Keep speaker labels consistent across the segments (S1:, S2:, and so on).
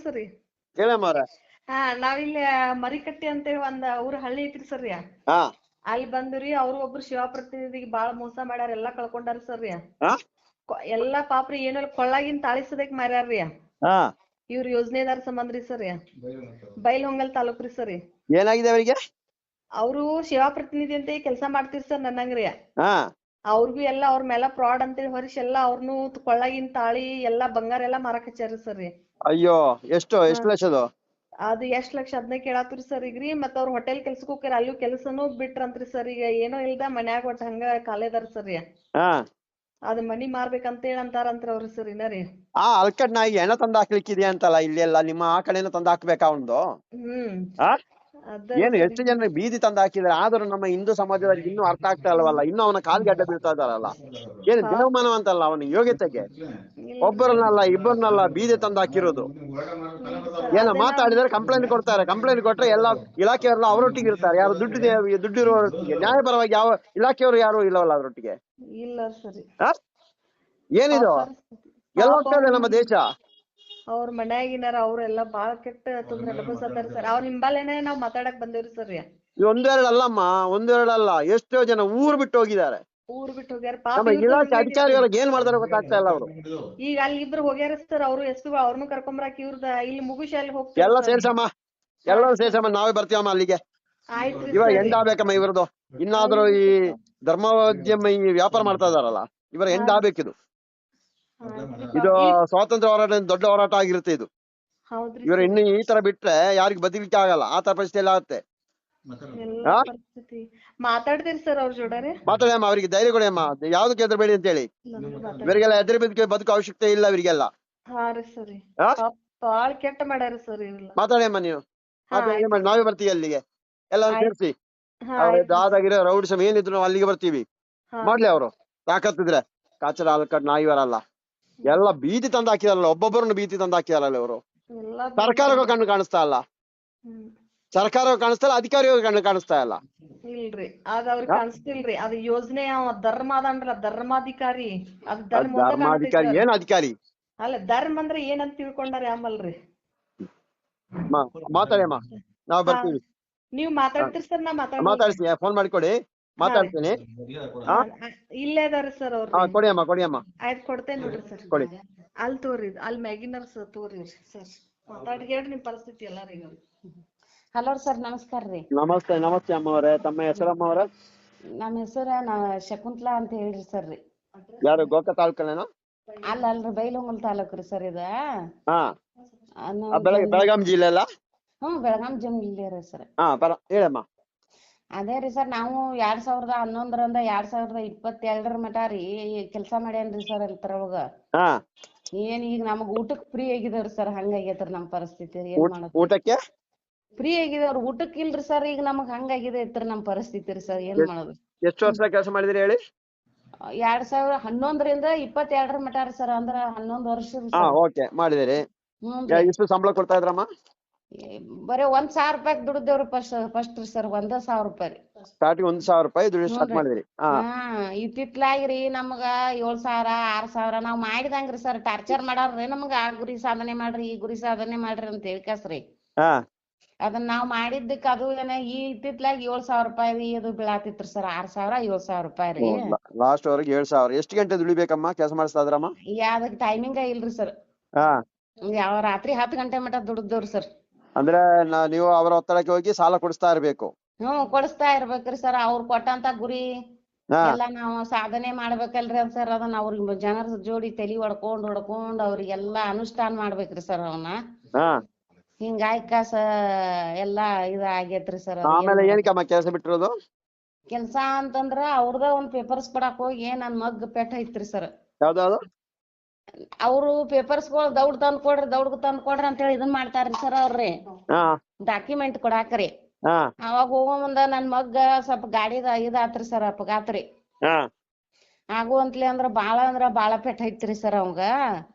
S1: ಸರಿ
S2: ಕೇಳಮ್ಮ ಅವ್ರ
S1: ಹಾ ನಾವಿಲ್ಲಿ ಮರಿಕಟ್ಟಿ ಅಂತೇಳಿ ಒಂದ್ ಊರ್ ಹಳ್ಳಿ ಐತ್ರಿ ಸರ್
S2: ಹಾ.
S1: ಅಲ್ಲಿ ಬಂದ್ರಿ ಅವ್ರು ಒಬ್ರು ಶಿವ ಪ್ರತಿನಿಧಿಗೆ ಬಾಳ ಮೋಸ ಮಾಡ್ಯಾರ ಎಲ್ಲಾ ಕಳ್ಕೊಂಡಾರ ಸರ್
S2: ಹಾ.
S1: ಎಲ್ಲಾ ಪಾಪ್ರಿ ಏನಿಲ್ಲ ಕೊಳ್ಳಾಗಿನ್ ತಾಳಿಸದಕ್ ಮಾರ್ಯಾರ್ರಿ
S2: ಹಾ.
S1: ಇವ್ರ ಯೋಜನೆದಾರ ಸಂಬಂಧ ರೀ ಸರ್ ಬೈಲಹೊಂಗಲ್ ತಾಲೂಕ್ ರೀ ಸರ್
S2: ಏನಾಗಿದೆ ಅವರಿಗೆ?
S1: ಅವ್ರು ಶಿವ ಪ್ರತಿನಿಧಿ ಅಂತ ಕೆಲಸ ಮಾಡ್ತೀರಿ ಸರ್ ನನ್ನಂಗ್ರಿ.
S2: ಹಾ.
S1: ಅವ್ರಿಗೂ ಎಲ್ಲಾ ಅವ್ರ ಮೇಲೆ ಫ್ರಾಡ್ ಅಂತೇಳಿ ಹೊರಿಸಿ ಎಲ್ಲಾ ಅವ್ರನು ಕೊಳ್ಳಾಗಿನ್ ತಾಳಿ ಎಲ್ಲಾ ಬಂಗಾರ ಎಲ್ಲಾ ಮಾರಕ್ ಹಚ್ಚಾರಿ ಸರ್
S2: ಅಯ್ಯೋ ಎಷ್ಟು ಎಷ್ಟು ಲಕ್ಷ
S1: ಅದು? ಎಷ್ಟ್ ಲಕ್ಷ? ಅದ್ನ ಕೇಳಾತ್ರಿ ಸರ್ ಈಗ್ರಿ ಮತ್ತ ಅವ್ರ ಹೋಟೆಲ್ ಕೆಲ್ಸಕ್ ಹೋಗ್ಯಾರ ಅಲ್ಲೂ ಕೆಲ್ಸನೂ ಬಿಟ್ರಂತ್ರಿ ಸರ್ ಈಗ. ಏನೋ ಇಲ್ದ ಮನ್ಯಾಗ ಒಟ್ಟ ಹಂಗ ಕಾಲೇದಾರ ಸರ್
S2: ಹಾ.
S1: ಅದ್ ಮನಿ ಹೇಳಿ ಅಂತಾರಂತ್ರಿ ಅವ್ರ ಸರ್ ಇನ್ನ ರೀ.
S2: ಆ ಅಲ್ಕಡ್ ನಾಯಿಗೆ ಹೆಣ ಹಾಕ್ಲಿಕ್ಕೆ ಹಾಕ್ಲಿಕ್ಕಿದೆ ಅಂತಲ್ಲ ಇಲ್ಲಿ ಎಲ್ಲ ನಿಮ್ಮ ಆ ಕಡೆನ ತಂದ್ ಹಾಕ್ಬೇಕಾ ಒಂದು
S1: ಹ್ಮ್.
S2: ಆ?
S1: ಅದ
S2: ಏನು ಎಷ್ಟು ಜನ ಬೀದಿ ತಂದು ಹಾಕಿದ್ದಾರೆ. ಆದರೂ ನಮ್ಮ ಹಿಂದೂ ಸಮಾಜದಲ್ಲಿ ಇನ್ನೂ ಅರ್ಥ ಆಗ್ತಾ ಇಲ್ವಲ್ಲ ಇನ್ನೂ ಅವನ ಕಾಲ್ಗಡ್ಡೆ ಬೀಳ್ತಾ ಇದಾರಲ್ಲ ಏನು ದಿನಮಾನವ ಅಂತಲ್ಲ ಅವನ ಯೋಗ್ಯತೆಗೆ? ಒಬ್ಬರನ್ನಲ್ಲ ಇಬ್ಬರನ್ನಲ್ಲ ಬೀದಿ ತಂದು ಹಾಕಿರೋದು. ಏನೋ ಮಾತಾಡಿದ್ರೆ ಕಂಪ್ಲೇಂಟ್ ಕೊಡ್ತಾರೆ. ಕಂಪ್ಲೇಂಟ್ ಕೊಟ್ರೆ ಎಲ್ಲ ಇಲಾಖೆಯವರೆಲ್ಲ ಅವರೊಟ್ಟಿಗೆ ಇರ್ತಾರೆ. ಯಾರು ದುಡ್ಡು ದುಡ್ಡು ಇರುವ ನ್ಯಾಯಪರವಾಗಿ ಯಾವ ಇಲಾಖೆಯವರು ಯಾರು ಇಲ್ಲವಲ್ಲ ಅದರೊಟ್ಟಿಗೆ? ಏನಿದು? ಎಲ್ಲ ಹೋಗ್ತಾ ಇದೆ ನಮ್ಮ ದೇಶ.
S1: ಅವ್ರ ಮನ್ಯಾಗಿನಾರ ಅವ್ರೆಲ್ಲಾ ಬಾಳ ಕೆಟ್ಟ ತೊಂದ್ರೆ ಅನುಭವಿಸತ್ತಾರ ಸರ್. ಅವ್ರ ಹಿಂಬಾಲೇನೆ ನಾವ್ ಮಾತಾಡಕ್ ಬಂದೇವ್ರಿ ಸರ್
S2: ಒಂದೆರಡಲ್ಲಮ್ಮ ಒಂದೆರಡು ಅಲ್ಲಮ್ಮ ಒಂದೆರಡು ಅಲ್ಲ ಎಷ್ಟೋ ಜನ ಊರ್ ಬಿಟ್ಟು ಹೋಗಿದ್ದಾರೆ.
S1: ಊರ್ ಬಿಟ್ಟು ಹೋಗ್ಯಾರ. ಪಾಪ
S2: ನಮ್ಮ
S1: ಇವ್ರ್ದು
S2: ಇಲಾಖೆ
S1: relative-
S2: ಅಧಿಕಾರಿಗಳಿಗೆ ಏನ್ ಮಾಡ್ತಾರ ಗೊತ್ತಾಗ್ತಾ ಇಲ್ಲ ಅವರು.
S1: ಈಗ ಅಲ್ಲಿ ಇಬ್ರು ಹೋಗ್ಯಾರ ಸರ್ ಅವ್ರು ಎಸ್ ಪಿ ಅವ್ರನ್ನು ಕರ್ಕೊಂಬರಾಕ ಇವ್ರದ ಇಲ್ಲಿ ಮುಗಿಸಿ ಅಲ್ಲಿ ಹೋಗ್ತಾರೆ
S2: ಎಲ್ಲ ಸೇರ್ಸಮ್ಮ ಎಲ್ಲರೂ ಸೇರ್ಸಮ್ಮ ನಾವೇ ಬರ್ತೀವಮ್ಮ ಅಲ್ಲಿಗೆ.
S1: ಆಯ್ತ್ರಿ
S2: ಇವಾಗ
S1: ಸರಿ.
S2: ಎಂಡ್ ಆಗ್ಬೇಕಮ್ಮ ಇವ್ರದ್ದು? ಇನ್ನಾದ್ರೂ ಈ ಧರ್ಮೋದ್ಯಮ ಈ ವ್ಯಾಪಾರ ಮಾಡ್ತಾ ಇದಾರಲ್ಲ ಇವರ ಎಂಡ್ ಆಗ್ಬೇಕಿದು? ಇದು. ಸ್ವಾತಂತ್ರ್ಯ ಹೋರಾಟ ದೊಡ್ಡ ಹೋರಾಟ ಆಗಿರುತ್ತೆ ಇದು ಇವರು ಇನ್ನು ಈ ತರ ಬಿಟ್ರೆ ಯಾರಿಗೂ ಬದುಕಲಿಕ್ಕೆ ಆಗಲ್ಲ. ಆ ತರ ಪರಿಸ್ಥಿತಿ ಎಲ್ಲ ಆಗುತ್ತೆ.
S1: ಮಾತಾಡ್ತೀರಿ ಸರ್ ಅವ್ರ ಜೋಡಾರೆ
S2: ಮಾತಾಡಿ ಅಮ್ಮ ಅವರಿಗೆ ಧೈರ್ಯ ಕೊಡಿ ಅಮ್ಮ. ಯಾವ್ದಕ್ಕೆ ಬೇಡಿ ಅಂತ ಹೇಳಿ. ಇವರಿಗೆಲ್ಲ ಹೆದರಿ ಬದುಕಿ ಬದುಕು ಅವಶ್ಯಕತೆ ಇಲ್ಲ ಇವರಿಗೆಲ್ಲ?
S1: ಬಾಳ್ ಕೆಟ್ಟ ಮಾಡ್ಯಾರ ಸರ್ ಇವೆಲ್ಲ
S2: ಮಾತಾಡಿ ಅಮ್ಮ ನೀವು. ಮಾತಾಡಿ ನಾವೇ ಬರ್ತೀವಿ ಅಲ್ಲಿಗೆ. ಎಲ್ಲ. ಸೇರಿಸಿ. ದಾದಾಗಿರೋ ರೌಡ್ ಸಮ ಏನಿದ್ರು ನಾವು ಅಲ್ಲಿಗೆ ಬರ್ತೀವಿ. ಮಾಡ್ಲಿ ಅವರು. ತಾಕತ್ತಿದ್ರೆ ಕಾಚರ ನಾಯಿ ನಾಯಿವರಲ್ಲ. ಎಲ್ಲ ಬೀದಿ ತಂದು ಹಾಕಿದಾರಲ್ಲ ಒಬ್ಬೊಬ್ಬರನ್ನು ಬೀದಿ ತಂದು ಹಾಕಿದಾರಲ್ಲ ಇವರು ಸರ್ಕಾರಕ್ಕೂ ಕಣ್ಣು ಕಾಣಿಸ್ತಾ ಇಲ್ಲ. ಸರ್ಕಾರ ಕಾಣಿಸ್ತಾ ಇಲ್ಲ ಅಧಿಕಾರಿಗೂ ಕಣ್ಣು ಕಾಣಿಸ್ತಾ ಇಲ್ಲ.
S1: ಇಲ್ರಿ ಅದ ಅವ್ರಿಗೆ ಕಾಣಿಸ್ತಿಲ್ರಿ ಅದ ಯೋಜನೆ ಧರ್ಮ ಅದಂದ್ರಲ್ಲ ಧರ್ಮಾಧಿಕಾರಿ. ಅದ್
S2: ಧರ್ಮಾಧಿಕಾರಿ ಏನ್ ಅಧಿಕಾರಿ?
S1: ಅಲ್ಲ ಧರ್ಮ ಅಂದ್ರೆ ಏನಂತ ತಿಳ್ಕೊಂಡಾರೆ ಆಮಲ್ರಿ.
S2: ಮಾತಾಡಿ ಅಮ್ಮ. ನಾವ್ ಬರ್ತೀವಿ.
S1: ನೀವ್ ಮಾತಾಡ್ತೀರಿ ಸರ್ ನಾ ಮಾತಾಡ್ತೀನಿ.
S2: ಮಾತಾಡ್ತೀನಿ ಫೋನ್ ಮಾಡಿಕೊಡಿ. ಮಾತಾಡ್ತೀನಿ?
S1: ಇಲ್ಲೇ ಅದಾರಿ ಸರ್ ಅವ್ರು.
S2: ಹಾ ಕೊಡಿ ಅಮ್ಮ ಕೊಡಿ ಅಮ್ಮ
S1: ಆಯ್ತ್ ಕೊಡ್ತೇನೆ ನೋಡ್ರಿ ಸರ್.
S2: ಕೊಡಿ.
S1: ಅಲ್ಲಿ ತೋರಿ ಅಲ್ಲಿ ಮ್ಯಾಗಿನರ್ ಸರ್ ತೋರಿ ಸರ್. ಮಾತಾಡಿ ಹೇಳ್ರಿ ನಿಮ್ ಪರಿಸ್ಥಿತಿ ಎಲ್ಲರಿಗೂ
S3: ಹಲೋ ಸರ್ ನಮಸ್ಕಾರ ರೀ.
S2: ನಮಸ್ತೆ ನಮಸ್ತೆ ಅಮ್ಮ ಅವರೇ ತಮ್ಮ ಹೆಸರಮ್ಮ ಅವರ
S3: ನಮ್ಮ ಹೆಸರ ನಾ ಶಕುಂತ್ಲಾ ಅಂತ ಹೇಳ್ರಿ ಸರ್ ರೀ.
S2: ಯಾರು ಗೋಕ ತಾಲೂಕಲ್ಲೇನಾ?
S3: ಅಲ್ಲ ಅಲ್ರಿ ಬೈಲಹೊಂಗಲ ತಾಲೂಕ್ ರೀ ಸರ್ ಇದ.
S2: ಹಾ.
S3: ಆ,
S2: ಆ, ಬೆಳಗಾಂ ಜಿಲ್ಲೆ ಅಲ್ಲ
S3: ಹ್ಮ್ ಬೆಳಗಾಂ ಜಿಲ್ಲೆ ರೀ ಸರ್.
S2: ಹಾ ಬರ ಹೇಳಮ್ಮ.
S3: ಅದೇ ರೀ ಸರ್ ನಾವು ಎರಡ್ ಸಾವಿರದ ಹನ್ನೊಂದರಿಂದ ಎರಡ್ ಸಾವಿರದ ಇಪ್ಪತ್ತೆರಡರ ಮಟ ರೀ ಕೆಲ್ಸ ಮಾಡ್ಯಾನ್ರಿ ಸರ್ ಅಲ್ತರೊಳಗ
S2: ಹಾ.
S3: ಏನ್ ಈಗ ನಮಗ್ ಊಟಕ್ ಫ್ರೀ ಆಗಿದವ್ರಿ ಸರ್ ಹಂಗಾಗೈತ್ರಿ ನಮ್ ಪರಿಸ್ಥಿತಿ ಏನ್
S2: ಊಟ
S3: ಮಾಡೋದು
S2: ಊಟಕ್ಕೆ?
S3: ಫ್ರೀ ಆಗಿದವ್ರಿ ಊಟಕ್ ಇಲ್ರಿ ಸರ್ ಈಗ ನಮಗ್ ಹಂಗಾಗಿದೆ ಐತ್ರಿ ನಮ್ ಪರಿಸ್ಥಿತಿ ರೀ ಸರ್ ಏನ್ ಮಾಡೋದು?
S2: ಎಷ್ಟು ವರ್ಷ ಕೆಲಸ ಮಾಡಿದಿರಿ ಹೇಳಿ?
S3: ಎರಡ್ ಸಾವಿರ ಹನ್ನೊಂದರಿಂದ ಇಪ್ಪತ್ತೆರಡರ ಮಟ ರೀ ಸರ್ ಅಂದ್ರ ಹನ್ನೊಂದ್ ವರ್ಷ ರೀ
S2: ಹಾ
S3: ಸರ್.
S2: ಓಕೆ ಮಾಡಿದಿರಿ.
S3: ಹ್ಞೂ
S2: ಯಾ- ಎಷ್ಟು ಸಂಬಳ ಕೊಡ್ತಾ ಇದ್ರಮ್ಮ?
S3: ಬರೇ ಒಂದ್ ಸಾವಿರ ರೂಪಾಯಿ ದುಡ್ದೇವ್ರಿ ಫಸ್ಟ್ ಫಸ್ಟ್ ರೀ ಸರ್ ಒಂದ ಸಾವಿರ ರೂಪಾಯಿ
S2: ಸ್ಟಾರ್ಟಿಂಗ್ ಒಂದ್ ಸಾವಿರ ರೂಪಾಯಿ ದುಡಿ ಸ್ಟಾರ್ಟ್. ಮಾಡಿದಿರಿ. ಹಾ.
S3: ಹಾ ಇತ್ತಿತ್ಲಾಗ್ರಿ ನಮಗ ಏಳ್ ಸಾವಿರ ಆರ್ ಸಾವಿರ ನಾವ್ ಮಾಡಿದಂಗ್ರಿ ಸರ್ ಟಾರ್ಚರ್ ಮಾಡಾರ್ರಿ ನಮ್ಗ. ಆ ಗುರಿ ಸಾಧನೆ ಮಾಡ್ರಿ ಈ ಗುರಿ ಸಾಧನೆ ಮಾಡ್ರಿ ಅಂತ ಹೇಳ್ಕಸ್ರಿ
S2: ಹಾ.
S3: ಅದನ್ನ ನಾವ್ ಮಾಡಿದ್ದಕ್ಕ ಅದು ಏನ ಈ ಇತ್ತಿತ್ಲಾಗ ಏಳ್ ಸಾವಿರ ರೂಪಾಯಿ ರೀ ಅದು ಬೀಳಾತಿತ್ರಿ ಸರ್ ಆರ್ ಸಾವಿರ ಏಳ್ ಸಾವಿರ ರೂಪಾಯಿ ರೀ.
S2: ಲಾಸ್ಟ್ ವರೆಗೆ ಏಳ್ ಸಾವಿರ. ಎಷ್ಟು ಗಂಟೆ ದುಡಿಬೇಕಮ್ಮ? ಕೆಲಸ ಮಾಡಿಸ್ತಾ ಇದ್ರಮ್ಮ?
S3: ಅದಕ್ಕೆ ಟೈಮಿಂಗ ಇಲ್ರಿ ಸರ್
S2: ಹಾ.
S3: ಯಾವ ರಾತ್ರಿ ಹತ್ತ್ ಗಂಟೆ ಮಟ ದುಡ್ದವ್ರಿ ಸರ್
S2: ಅಂದ್ರೆ ನಾ- ನೀವು ಅವರ ಒತ್ತಡಕ್ಕೆ ಹೋಗಿ ಸಾಲ ಕೊಡಿಸ್ತಾ ಇರ್ಬೇಕು.
S3: ಹ್ಮ್ ಕೊಡಿಸ್ತಾ ಇರ್ಬೇಕ್ರಿ ಸರ್. ಅವ್ರ್ ಕೊಟ್ಟಂತ ಗುರಿ
S2: ಹಾ.
S3: ಎಲ್ಲ ನಾವು ಸಾಧನೆ ಮಾಡ್ಬೇಕಲ್ರಿ ಸರ್. ಅದನ್ನ ಅವ್ರಿಗೆ ಜನರ ಜೋಡಿ ತಲಿ ಹೊಡ್ಕೊಂಡ್ ಹೊಡ್ಕೊಂಡ್ ಅವ್ರಿಗೆಲ್ಲಾ ಅನುಷ್ಠಾನ ಮಾಡ್ಬೇಕ್ರಿ ಸರ್ ಅವನ್ನ
S2: ಹಾ.
S3: ಹಿಂಗಾಗಿ ಕಾಸ ಎಲ್ಲಾ ಇದ ಆಗೇತ್ರಿ ಸರ್
S2: ಆಮೇಲೆ ಏನಕ್ಕಮ್ಮ ಕೆಲಸ ಬಿಟ್ಟಿರೋದು?
S3: ಕೆಲ್ಸ ಅಂತಂದ್ರ ಅವ್ರದ ಒಂದ್ ಪೇಪರ್ಸ್ ಕೊಡಾಕ್ ಹೋಗಿ ನನ್ ಮಗ್ ಪೆಟ್ ಐತ್ರಿ ಸರ್.
S2: ಯಾವ್ದಾವ್ದು
S3: ಅವ್ರು ಪೇಪರ್ಸ್ಗಳು ದೌಡ್ ತಂದ್ ಕೊಡ್ರಿ ದೌಡ್ ತಂದ್ ಕೊಡ್ರಿ ಅಂತ ಹೇಳಿ ಇದನ್ ಮಾಡ್ತಾರ್ರಿ ಸರ್ ಅವ್ರಿ
S2: ಹಾ.
S3: ಡಾಕ್ಯುಮೆಂಟ್ ಕೊಡಾಕ್ರಿ.
S2: ಹಾ.
S3: ಅವಾಗ ಹೋಗೋ ಮುಂದ ನನ್ ಮಗ್ಗ ಸ್ವಲ್ಪ ಗಾಡಿದ ಇದಾತ್ರಿ ಸರ್ ಅಪಘಾತ್ರಿ.
S2: ಹಾ.
S3: ಆಗುವಂತ್ಲೆ ಅಂದ್ರ ಬಾಳ ಅಂದ್ರ ಬಾಳ ಪೆಟ್ ಐತ್ರಿ ಸರ್ ಅವಂಗ.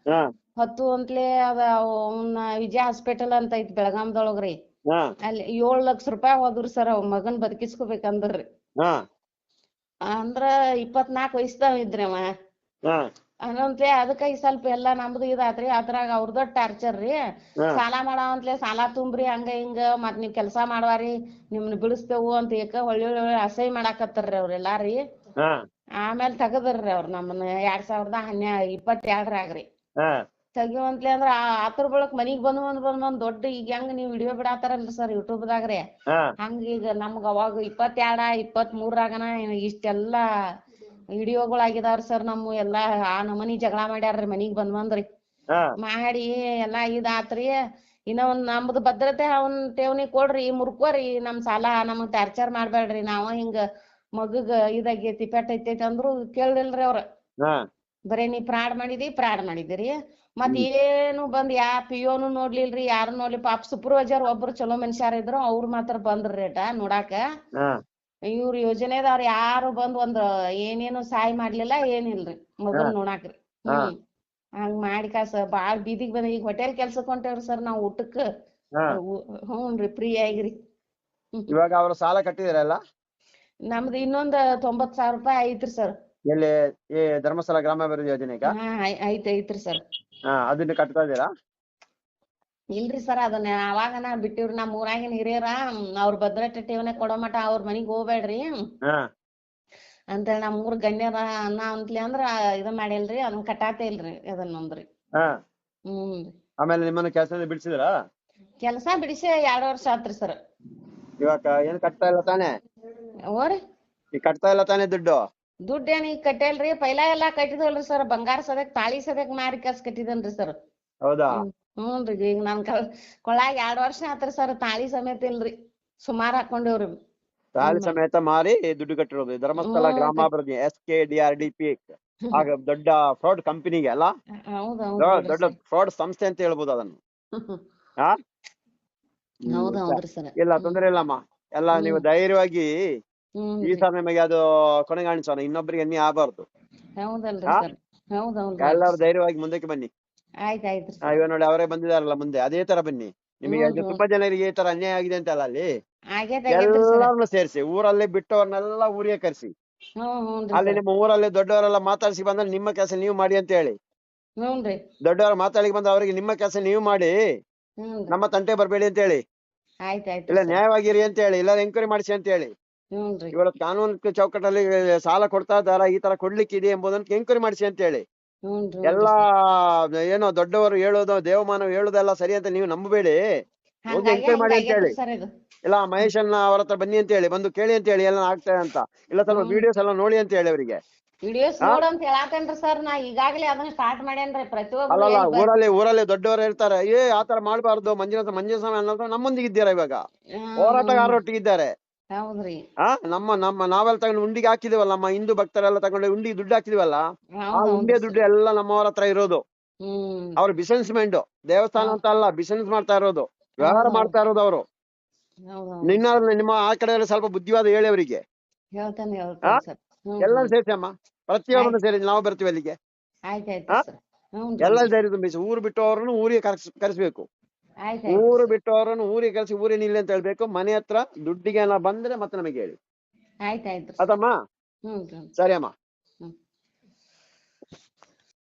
S2: ಹಾ.
S3: ಹತ್ತು ಅಂತ್ಲೆ ಅದ ಅವ್ನ ವಿಜಯ ಹಾಸ್ಪಿಟಲ್ ಅಂತ ಐತಿ ಬೆಳಗಾಂದೊಳಗ್ರಿ
S2: ಹಾ.
S3: ಅಲ್ಲಿ ಏಳ್ ಲಕ್ಷ ರೂಪಾಯಿ ಹೋದ್ರಿ ಸರ್ ಅವ್ ಮಗನ್ ಬದುಕಿಸ್ಕೋಬೇಕಂದ್ರಿ
S2: ಹಾ.
S3: ಅಂದ್ರ ಇಪ್ಪತ್ನಾಕ್ ವಯಸ್ಸ್ದಾವ ಇದ್ರಿ ಅವ.
S2: ಹಾ.
S3: ಅನ್ನಂತ್ಲೆ ಅದಕ್ಕ ಈ ಸ್ವಲ್ಪ ಎಲ್ಲಾ ನಮ್ದು ಇದಾತ್ರಿ ಅದ್ರಾಗ ಅವ್ರದ ಟಾರ್ಚರ್ ರೀ. ಸಾಲಾ ಮಾಡಾವಂತ್ಲೆ ಸಾಲ ತುಂಬ್ರಿ ಹಂಗ ಹಿಂಗ ಮತ್ತ್ ನೀವ್ ಕೆಲ್ಸಾ ಮಾಡ್ವಾರಿ ನಿಮ್ನ ಬಿಡಸ್ತೇವು ಅಂತ ಏಕ ಹೊಳ್ಳಿ ಹೊಳ್ಳಿ ಅಸಹ್ಯ ಮಾಡಾಕತ್ತಾರ್ರಿ ಅವ್ರೆಲ್ಲಾ ರೀ
S2: ಹಾ.
S3: ಆಮೇಲ್ ತಗದ್ರಿ ಅವ್ರ ನಮ್ಮನ್ನ ಎರಡ್ ಸಾವಿರದ ಹನ್ನೆ ಇಪ್ಪತ್ತೆರಡ್ರಾಗ್ರಿ ತಗಿವಂತ್ಲೆ ಅಂದ್ರ ಆತರ ಬಳಕ್ ಮನಿಗ್ ಬಂದ್ ಬಂದ್ ಬಂದ್ ಬಂದ್ ದೊಡ್ಡ ಈಗ ಹೆಂಗ್ ನೀವ್ ವಿಡಿಯೋ ಬಿಡಾತಾರಲ್ರಿ ಸರ್ YouTube
S2: ದಾಗ್ರಿ
S3: ಹಂಗ ಈಗ ನಮ್ಗ ಅವಾಗ ಇಪ್ಪತ್ತೆರಡ ಇಪ್ಪತ್ಮೂರಾಗನ ಇಷ್ಟೆಲ್ಲಾ ವಿಡಿಯೋಗಳು ಆಗಿದಾವ್ರಿ ಸರ್ ನಮ್ಮ ಎಲ್ಲಾ ಆ ನಮನಿ ಜಗಳ ಮಾಡ್ಯಾರ್ರಿ ಮನಿಗ್ ಬಂದ್ ಬಂದ್ರಿ ಮಾಡಿ ಎಲ್ಲಾ ಇದಾತ್ರಿ. ಇನ್ನ ಒಂದ್ ನಮ್ದು ಭದ್ರತೆ ಅವ್ನ್ ಠೇವಣಿ ಕೊಡ್ರಿ ಮುರ್ಕೋರಿ ನಮ್ ಸಾಲ ನಮಗ್ ಟಾರ್ಚರ್ ಮಾಡ್ಬೇಡ್ರಿ ನಾವ ಹಿಂಗ ಮಗಗ ಇದಾಗೈತಿ ಪೆಟ್ ಐತೈತಿ ಅಂದ್ರು ಕೇಳಿಲ್ರಿ ಅವ್ರ. ಬರೇ ನೀ ಫ್ರಾಡ್ ಮಾಡಿದಿ ಫ್ರಾಡ್ ಮಾಡಿದಿರಿ. ಮತ್ ಏನು ಬಂದ್ ಯಾ ಪಿಯೋನು ನೋಡ್ಲಿಲ್ರಿ ಯಾರು ನೋಡ್ಲಿ ಪಾಪ ಸೂಪರ್ವೈಸರ್ ಒಬ್ರು ಚಲೋ ಮನುಷ್ಯಾರ ಇದ್ರು ಅವ್ರು ಮಾತ್ರ ಬಂದ್ರಿ ರೇಟ ನೋಡಾಕ. ಇವ್ರ ಯೋಜನೆದವ್ರ ಯಾರು ಬಂದ್ ಒಂದ್ ಏನೇನು ಸಹಾಯ ಮಾಡ್ಲಿಲ್ಲ ಏನಿಲ್ರಿ. ಮಗನ್ ನೋಡಾಕ್ರಿ. ಹ್ಮ್. ಹಂಗ್ ಮಾಡಿ ಕಾಸ ಬಾಳ್ ಬೀದಿಗ್ ಬಂದ ಈಗ ಹೋಟೆಲ್ ಕೆಲ್ಸಕ್ ಹೊಂಟೇವ್ರಿ ಸರ್ ನಾವ್ ಊಟಕ್ಕ
S2: ಹುನ್ರಿ
S3: ಹ್ಞೂನ್ರಿ ಫ್ರೀ ಆಗಿರಿ.
S2: ಇವಾಗ ಅವ್ರ ಸಾಲ ಕಟ್ಟಿದಿರಲ್ಲ
S3: ನಮ್ದು ಇನ್ನೊಂದ್ ತೊಂಬತ್ ಸಾವಿರ ರೂಪಾಯಿ ಐತ್ರಿ ಸರ್.
S2: ಎಲ್ಲಿ ಈ ಧರ್ಮಸ್ಥಳ ಗ್ರಾಮಾಭಿವೃದ್ಧಿ ಯೋಜನೆಗ?
S3: ಹಾ ಐತ್ ಐತ್ರಿ ಸರ್.
S2: ಹಾ ಅದನ್ನ ಕಟ್ತಾ ಇದ್ದೀರಾ?
S3: ಇಲ್ರಿ ಸರ್ ಅದನ್ನ ಅವಾಗನ ಬಿಟ್ಟಿವ್ರಿ ನಮ್ ಊರಾಗಿನ ಹಿರಿಯರ ಅವ್ರ ಭದ್ರತೆ ಠೇವಣಿ ಕೊಡೋ ಮಟ ಅವ್ರ ಮನಿಗ್ ಹೋಗ್ಬೇಡ್ರಿ. ಅಂತೇಳಿ ನಮ್ ಊರ್ ಗಣ್ಯರ ಅನ್ನ ಅಂತ್ಲಿ ಅಂದ್ರ ಇದ ಮಾಡಿಲ್ರಿ ಅದನ್ನ ಕಟ್ಟಾತೆ ಇಲ್ರಿ ಅದನ್ನೊಂದ್ರಿ ಹ್ಮ್.
S2: ಆಮೇಲೆ ನಿಮ್ಮನ್ನ ಕೆಲಸದಿಂದ ಬಿಡಿಸಿದ್ರ?
S3: ಕೆಲಸ ಬಿಡಿಸಿ ಎರಡ್ ವರ್ಷ ಆತ್ರಿ ಸರ್.
S2: ಇವಾಗ ಏನ್ ಕಟ್ತಾ ಇಲ್ಲ ತಾನೇ?
S3: ಓರಿ
S2: ಈಗ ಕಟ್ತಾ ಇಲ್ಲ ತಾನೇ ದುಡ್ಡು?
S3: ದುಡ್ಡ್ ಏನ್ ಈಗ ಕಟ್ಟೇಲ್ರಿ ಪೈಲಾ ಎಲ್ಲಾ ಕಟ್ಟಿದ್ವಲ್ರಿ ಸರ್ ಬಂಗಾರ ಸದ್ಯಕ್ ತಾಳಿ ಸದ್ಯಕ್ ಮಾರಿ ಕಾಸ್ ಕಟ್ಟಿದೇನ್ರಿ ಸರ್.
S2: ಹೌದಾ?
S3: ಹ್ಞೂನ್ರಿ ಈಗ ನನ್ ಕ- ಕೊಳ್ಳಾಗ ಎರಡ್ ವರ್ಷ ಆತ್ರಿ ಸರ್ ತಾಳಿ ಸಮೇತ ಇಲ್ರಿ ಸುಮಾರ್ ಹಾಕೊಂಡೇವ್ರಿ.
S2: ತಾಳಿ ಸಮೇತ ಮಾರಿ ದುಡ್ಡು ಕಟ್ಟಿರೋದು ಧರ್ಮಸ್ಥಳ
S3: ಹ್ಮ್.
S2: ಗ್ರಾಮಾಭಿವೃದ್ಧಿ S K D R D P ಆಗ ದೊಡ್ಡ ಫ್ರಾಡ್ ಕಂಪನಿಗೆ ಅಲ್ಲ?
S3: ಹೌದ್
S2: ದೊ-
S3: ಹೌದ್ರಿ
S2: ದೊಡ್ಡ ಫ್ರಾಡ್ ಸಂಸ್ಥೆ ಅಂತ ಹೇಳ್ಬೋದು ಅದನ್ನು.
S3: ಹೌದ್ ಹೌದ್ರಿ ಸರ್
S2: ಇಲ್ಲ ತೊಂದ್ರೆ ಇಲ್ಲಮ್ಮ. ಎಲ್ಲ ನೀವು ಧೈರ್ಯವಾಗಿ ಈ ಸಲ ನಿಮಗೆ ಅದು ಕೊನೆಗಾಣಿಸೋಣ ಇನ್ನೊಬ್ಬರಿಗೆ ಎಣ್ಣೆ ಆಗಬಾರ್ದು.
S3: ಹೌದಲ್ರಿ? ಸರ್ ಹೌದ್ ಹೌದ್ರಿ
S2: ಎಲ್ಲರೂ ಧೈರ್ಯವಾಗಿ ಮುಂದಕ್ಕೆ ಬನ್ನಿ. ಇವಾಗ ನೋಡಿ ಅವರೇ ಬಂದಿದಾರಲ್ಲ ಮುಂದೆ. ಅದೇ ತರ ಬನ್ನಿ. ನಿಮಗೆ ಅದು ತುಂಬಾ ಜನರಿಗೆ ಈ ತರ ಅನ್ಯಾಯ ಆಗಿದೆ ಅಂತ ಅಲ್ಲ? ಅಲ್ಲಿ ಎಲ್ಲರನ್ನು ಸೇರಿಸಿ ಊರಲ್ಲೇ ಬಿಟ್ಟವ್ರನ್ನೆಲ್ಲ ಊರಿಗೆ ಕರೆಸಿ. ಅಲ್ಲಿ ನಿಮ್ಮ ಊರಲ್ಲಿ ದೊಡ್ಡವರೆಲ್ಲ ಮಾತಾಡಿಸಿ ಬಂದ್ರೆ ನಿಮ್ಮ ಕೆಲಸ ನೀವು ಮಾಡಿ ಅಂತ ಹೇಳಿ. ದೊಡ್ಡವರ ಮಾತಾಡಿ ಬಂದ್ರೆ ಅವರಿಗೆ ನಿಮ್ಮ ಕೆಲಸ ನೀವು ಮಾಡಿ. ನಮ್ಮ ತಂಟೆ ಬರಬೇಡಿ ಅಂತ ಹೇಳಿ. ಇಲ್ಲ ನ್ಯಾಯವಾಗಿರಿ ಅಂತ ಹೇಳಿ. ಇಲ್ಲ ಎಂಕ್ವೈರಿ ಮಾಡಿಸಿ ಅಂತ ಹೇಳಿ. ಇವಳ ಕಾನೂನು ಚೌಕಟ್ಟಲ್ಲಿ ಸಾಲ ಕೊಡ್ತಾ ಇದ್ದಾರ ಈ ತರ ಕೊಡ್ಲಿಕ್ಕಿದೆ ಎಂಬುದನ್ನು ಎಂಕ್ವೈರಿ ಮಾಡಿಸಿ ಅಂತ ಹೇಳಿ. ಎಲ್ಲ ಏನೋ ದೊಡ್ಡವರು ಹೇಳೋದು ದೇವಮಾನವ ಹೇಳೋದೆಲ್ಲ ಸರಿ ಅಂತ ನೀವು ನಂಬಬೇಡಿ. ಹೋಗಿ
S3: ಹಂಗಾಗಿ
S2: ಎಂಕ್ವೈರಿ ಮಾಡಿ ಅಂತ ಹೇಳಿ. ಇಲ್ಲ ಮಹೇಶ್ ಅಣ್ಣ ಅವ್ರ ಹತ್ರ ಬನ್ನಿ ಅಂತ ಹೇಳಿ ಬಂದು ಕೇಳಿ ಅಂತ ಹೇಳಿ ಎಲ್ಲ ಆಗ್ತಾ ಅಂತ. ಇಲ್ಲ ಸ್ವಲ್ಪ ವಿಡಿಯೋಸ್ ಎಲ್ಲ ನೋಡಿ ಅಂತ ಹೇಳಿ ಅವರಿಗೆ.
S3: ವಿಡಿಯೋಸ್
S2: ನೋಡು
S3: ಅಂತ ಹೇಳಾತೇನ್ರಿ ಸರ್ ನಾ ಈಗಾಗ್ಲೇ ಅದನ್ನ ಸ್ಟಾರ್ಟ್
S2: ಅಲ್ಲಲ್ಲ
S3: ಏನ್
S2: ಊರಲ್ಲಿ ಊರಲ್ಲಿ ದೊಡ್ಡವರು ಹೇಳ್ತಾರೆ ಏ ಆತರ ಮಾಡಬಾರ್ದು. ಮಂಜುನಾಥ ಮಂಜುಸ್ವಾಮಿ ಅನ್ನೋದು ನಮ್ಮೊಂದಿಗೆ ಇದ್ದೀರಾ ಇವಾಗ?
S3: ಹೋರಾಟಗಾರರೊಟ್ಟಿಗೆ
S2: ಹೋರಾಟಗಾರರೊಟ್ಟಿಗಿದ್ದಾರೆ
S3: ಹೌದ್ರಿ.
S2: ಆ ನಮ್ಮ ನಮ್ಮ ನಾವೆಲ್ಲ ತಗೊಂಡು ಉಂಡಿಗೆ ಹಾಕಿದಿವಲ್ಲ ನಮ್ಮ ಹಿಂದೂ ಭಕ್ತರೆಲ್ಲ ತಗೊಂಡು ಉಂಡಿಗೆ ದುಡ್ಡು ಹಾಕಿದಿವಲ್ಲ ಆ ಉಂಡೆ ದುಡ್ಡು ಎಲ್ಲ ನಮ್ಮವ್ರ ಹತ್ರ ಇರೋದು.
S3: ಹ್ಮ್.
S2: ಅವ್ರ ಬಿಸಿನೆಸ್ ಮೈಂಡ್ ದೇವಸ್ಥಾನ ಅಂತ ಅಲ್ಲ ಬಿಸಿನೆಸ್ ಮಾಡ್ತಾ ಇರೋದು. ವ್ಯವಹಾರ ಮಾಡ್ತಾ ಇರೋದು ಅವರು. ನಿನ್ನ ನಿಮ್ಮ ಆ ಕಡೆ ಸ್ವಲ್ಪ ಬುದ್ಧಿವಾದ ಹೇಳಿ ಅವರಿಗೆ.
S3: ಹೇಳ್ತೇನೆ
S2: ಹಾ?
S3: ಸರ್.
S2: ಎಲ್ಲ. ಸೇರಿಸಿ ಅಮ್ಮ. ಪ್ರತಿಯೊಬ್ಬರು ಸೇರಿ ನಾವು ಬರ್ತೀವಿ ಅಲ್ಲಿಗೆ.
S3: ಸರ್. ಹ್ಞೂ
S2: ಎಲ್ಲ ಸೇರಿ ತುಂಬಿಸಿ ಊರು ಬಿಟ್ಟು ಅವ್ರನ್ನು ಊರಿಗೆ ಕರ್ಸ್ ಕರೆಸ್ಬೇಕು. ಊರು
S3: ಬಿಟ್ಟವರನ್ನು
S2: ಬಿಟ್ಟು ಅವರನ್ನು ಊರಿಗೆ ಕರೆಸಿ ಊರಿನ ಇಲ್ಲಿ ಅಂತ ಹೇಳ್ಬೇಕು. ಮನೆ ಹತ್ರ ದುಡ್ಡಿಗೆ ಎಲ್ಲ ಬಂದ್ರೆ ಮತ್ತೆ ನಮಗೆ ಹೇಳಿ.
S3: ಆಯ್ತಾಯ್ತು ಆಯ್ತ್
S2: ಅದಮ್ಮ ಸರಿ ಅಮ್ಮ.